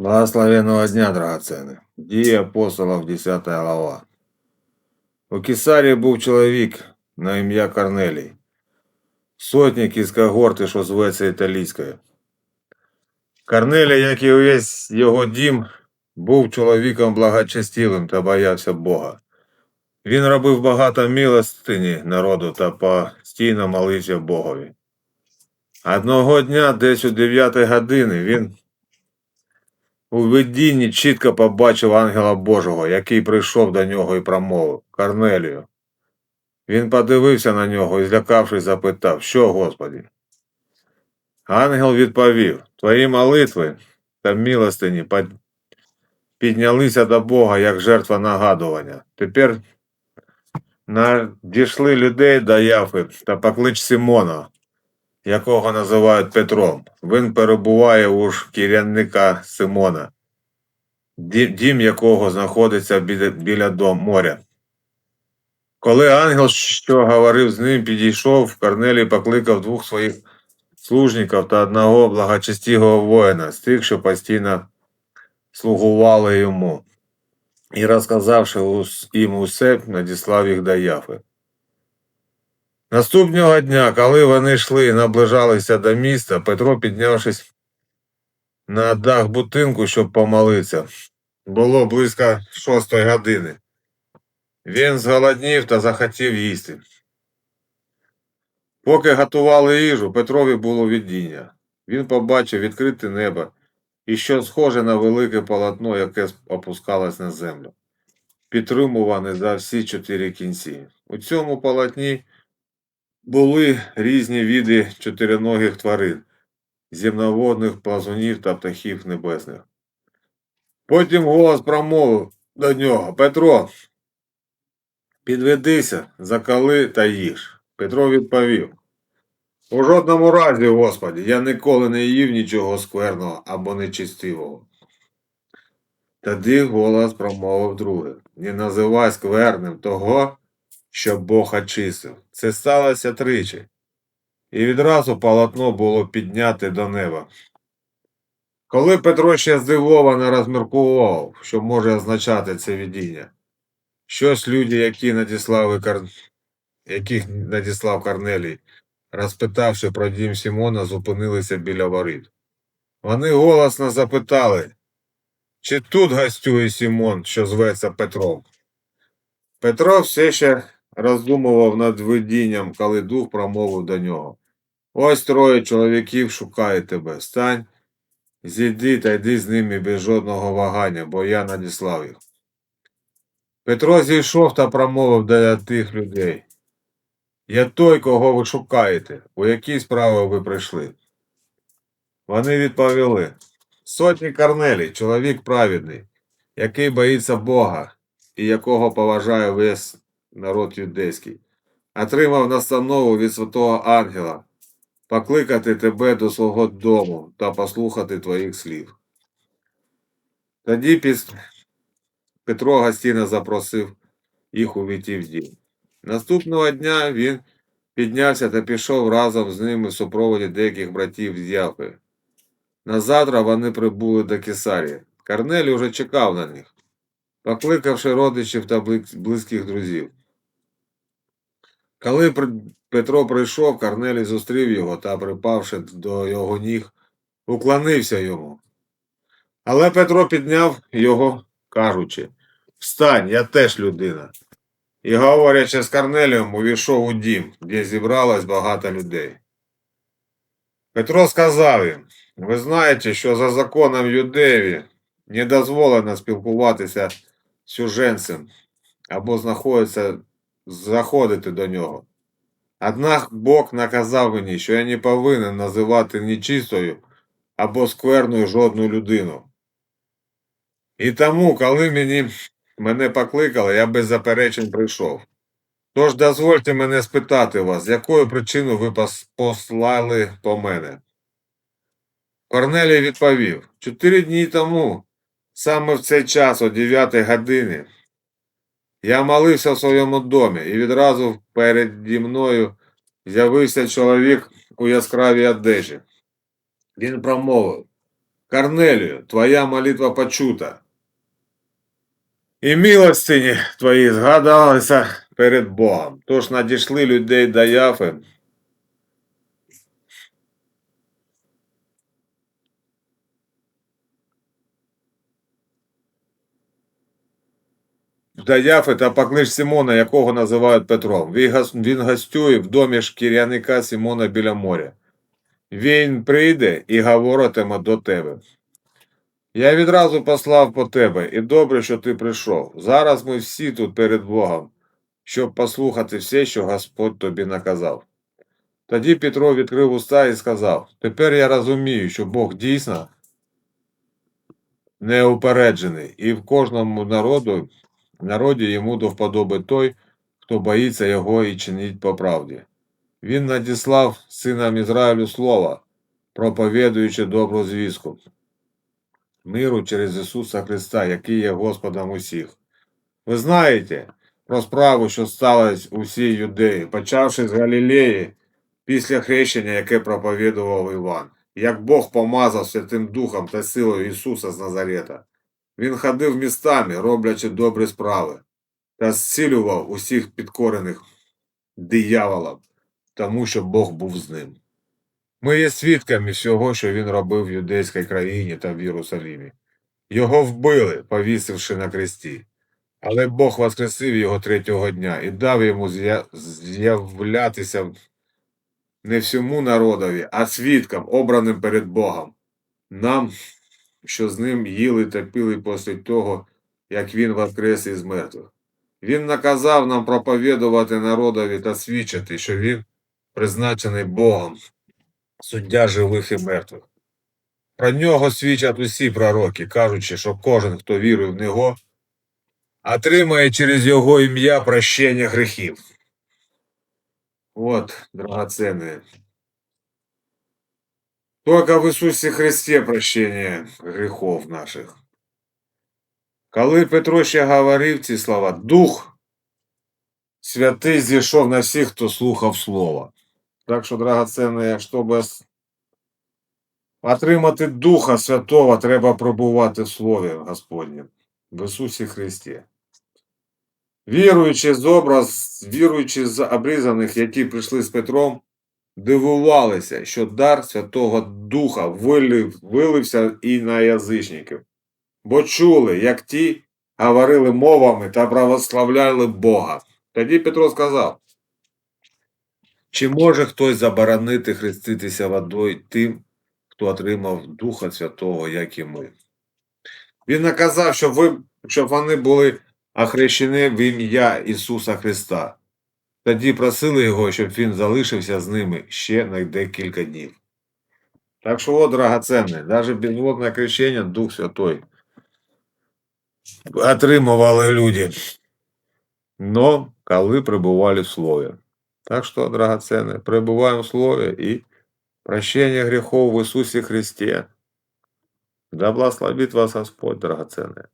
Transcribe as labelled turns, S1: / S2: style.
S1: Благословенного дня, драгоценний. Дії апостолів, 10 глава. У Кесарії був чоловік на ім'я Корнелій, сотник із когорти, що зветься італійською. Корнелій, як і увесь його дім, був чоловіком благочестивим та боявся Бога. Він робив багато милостині народу та постійно молився Богові. Одного дня, десь у 9 години, він у видінні чітко побачив ангела Божого, який прийшов до нього і промовив Корнелію. Він подивився на нього і, злякавшись, запитав, що, Господі? Ангел відповів, твої молитви та милостині піднялися до Бога як жертва нагадування. Тепер надійшли людей до Яфи та поклич Симона, якого називають Петром. Він перебуває у шкіряника Симона, дім якого знаходиться біля дом моря. Коли ангел, що говорив з ним, підійшов, Корнелій покликав двох своїх служників та одного благочестивого воїна, з тих, що постійно слугували йому, і, розказавши їм усе, надіслав їх до Яфи. Наступного дня, коли вони йшли і наближалися до міста, Петро, піднявшись на дах будинку, щоб помолитися, було близько шостої години. Він зголоднів та захотів їсти. Поки готували їжу, Петрові було видіння. Він побачив відкрите небо і що схоже на велике полотно, яке опускалось на землю, підтримуване за всі чотири кінці. У цьому полотні були різні види чотириногих тварин, земноводних плазунів та птахів небесних. Потім голос промовив до нього Петро, підведися, закали та їж. Петро відповів. У жодному разі, Господі, я ніколи не їв нічого скверного або нечистивого. Тоді голос промовив друге. Не називай скверним того, що Бог очистив. Це сталося тричі. І відразу полотно було підняте до неба. Коли Петро ще здивовано розмірковував, що може означати це видіння, щось люди, які надіслали Кар... яких надіслав Корнелій, розпитавши про дім Сімона, зупинилися біля воріт. Вони голосно запитали, чи тут гостює Сімон, що зветься Петром. Петро все ще роздумував над видінням, коли дух промовив до нього. Ось троє чоловіків шукають тебе. Встань, зійди та йди з ними без жодного вагання, бо я надіслав їх. Петро зійшов та промовив до тих людей. Я той, кого ви шукаєте, у які справи ви прийшли. Вони відповіли сотні Корнелій, чоловік праведний, який боїться Бога і якого поважає весь народ юдейський, отримав настанову від святого ангела покликати тебе до свого дому та послухати твоїх слів. Тоді піс... Петро гостинно запросив їх увійти в дім. Наступного дня він піднявся та пішов разом з ними в супроводі деяких братів з Яфи. Назавтра вони прибули до Кесарії. Корнелій уже чекав на них, покликавши родичів та близьких друзів. Коли Петро прийшов, Корнелій зустрів його та, припавши до його ніг, уклонився йому. Але Петро підняв його, кажучи Встань, я теж людина. І, говорячи з Корнелієм, увійшов у дім, де зібралось багато людей. Петро сказав їм, ви знаєте, що за законом Юдеєві не дозволено спілкуватися з чуженцем або знаходиться, заходити до нього. Однак Бог наказав мені, що я не повинен називати нечистою або скверною жодну людину. І тому, коли мені, мене покликали, я без заперечень прийшов. Тож дозвольте мене спитати вас, з якою причиною ви послали по мене? Корнелій відповів, чотири дні тому, саме в цей час, о 9 годині, я молився в своєму домі, і відразу переді мною з'явився чоловік у яскравій одежі. Він промовив, Корнелію, твоя молитва почута. І милостині твої згадалися перед Богом. Тож надійшли людей до Яфи. До Яфи та поклич Симона, якого називають Петром. Він гостює в домі шкіряника Симона біля моря. Він прийде і говоритиме до тебе. Я відразу послав по тебе, і добре, що ти прийшов. Зараз ми всі тут перед Богом, щоб послухати все, що Господь тобі наказав. Тоді Петро відкрив уста і сказав: Тепер я розумію, що Бог дійсно неупереджений, і в кожному народу, народі йому до вподоби той, хто боїться його і чинить по правді. Він надіслав синам Ізраїлю слова, проповідуючи добру звістку миру через Ісуса Христа, який є Господом усіх. Ви знаєте про справу, що сталася у всій юдеї, почавши з Галілеї після хрещення, яке проповідував Іван, як Бог помазав Святим Духом та силою Ісуса з Назарета. Він ходив містами, роблячи добрі справи, та зцілював усіх підкорених дияволом, тому що Бог був з ним. Ми є свідками всього, що він робив в юдейській країні та в Єрусалимі. Його вбили, повісивши на кресті. Але Бог воскресив його третього дня і дав йому з'являтися не всьому народові, а свідкам, обраним перед Богом. Нам, що з ним їли та пили після того, як він воскрес із мертвих. Він наказав нам проповідувати народові та свідчити, що він призначений Богом, суддя живих і мертвих. Про нього свідчать усі пророки, кажучи, що кожен, хто вірує в нього, отримає через його ім'я прощення грехів. От, драгоценные. Только в Ісусі Христі прощення грехов наших. Коли Петро ще говорив ці слова, Дух Святий зійшов на всіх, хто слухав Слово. Так що, драгоценне, щоб отримати Духа Святого, треба пробувати в Слові Господнім, в Ісусі Христі. Віруючи з образ, віруючи з обрізаних, які прийшли з Петром, дивувалися, що дар Святого Духа вилив, вилився і на язичників, бо чули, як ті говорили мовами та православляли Бога. Тоді Петро сказав, чи може хтось заборонити хреститися водою тим, хто отримав Духа Святого, як і ми? Він наказав, щоб, ви, щоб вони були охрещені в ім'я Ісуса Христа. Тоді просили його, щоб він залишився з ними ще на декілька днів. Так що, от, драгоценне, навіть без крещення Дух Святой отримували люди. Но коли пребували в Слові. Так що, драгоценне, пребуваємо в Слові і прощення грехов в Ісусі Христі. Да благословит вас Господь, драгоценне.